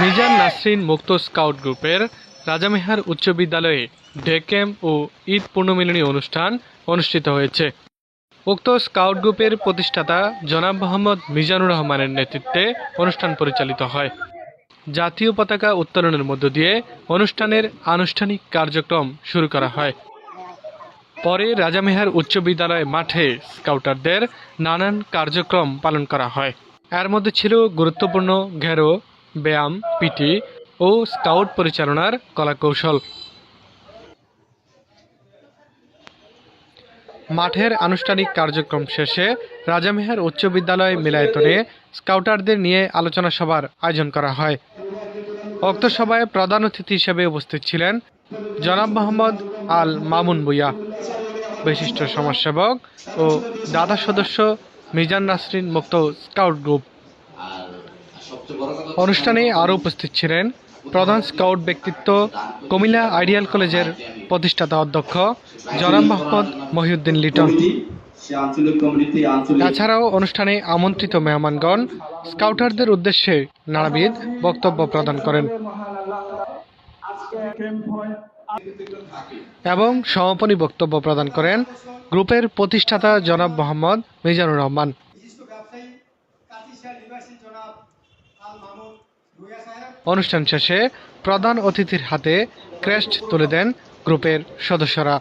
মিজান নাসরিন মুক্ত স্কাউট গ্রুপের রাজামেহার উচ্চ বিদ্যালয়ে ডে ক্যাম্প ও ঈদ পূর্ণমিলনী অনুষ্ঠান অনুষ্ঠিত হয়েছে। উক্ত স্কাউট গ্রুপের প্রতিষ্ঠাতা জনাব মোহাম্মদ মিজানুর রহমানের নেতৃত্বে অনুষ্ঠান পরিচালিত হয়। জাতীয় পতাকা উত্তোলনের মধ্য দিয়ে অনুষ্ঠানের আনুষ্ঠানিক কার্যক্রম শুরু করা হয়। পরে রাজামেহার উচ্চ বিদ্যালয় মাঠে স্কাউটারদের নানান কার্যক্রম পালন করা হয়। এর মধ্যে ছিল গুরুত্বপূর্ণ ঘেরো, ব্যায়াম, পিটি ও স্কাউট পরিচালনার কলাকৌশল। মাঠের আনুষ্ঠানিক কার্যক্রম শেষে রাজামেহার উচ্চ বিদ্যালয় মিলায়তনে স্কাউটারদের নিয়ে আলোচনা সভার আয়োজন করা হয়। উক্ত সভায় প্রধান অতিথি হিসেবে উপস্থিত ছিলেন জনাব মোহাম্মদ আল মামুন বুইয়া বিশিষ্ট সমাজসেবক ও দাদা সদস্য মিজান নাসরিন মুক্ত স্কাউট গ্রুপ। অনুষ্ঠানে আরও উপস্থিত ছিলেন প্রধান স্কাউট ব্যক্তিত্ব কুমিল্লা আইডিয়াল কলেজের প্রতিষ্ঠাতা অধ্যক্ষ জনাব মোহাম্মদ মহিউদ্দিন লিটন। তাছাড়াও অনুষ্ঠানে আমন্ত্রিত মেহমানগণ স্কাউটারদের উদ্দেশ্যে নানাবিধ বক্তব্য প্রদান করেন। এবং সমাপনী বক্তব্য প্রদান করেন গ্রুপের প্রতিষ্ঠাতা জনাব মোহাম্মদ মিজানুর রহমান। অনুষ্ঠান শেষে প্রধান অতিথির হাতে ক্রেস্ট তুলে দেন গ্রুপের সদস্যরা।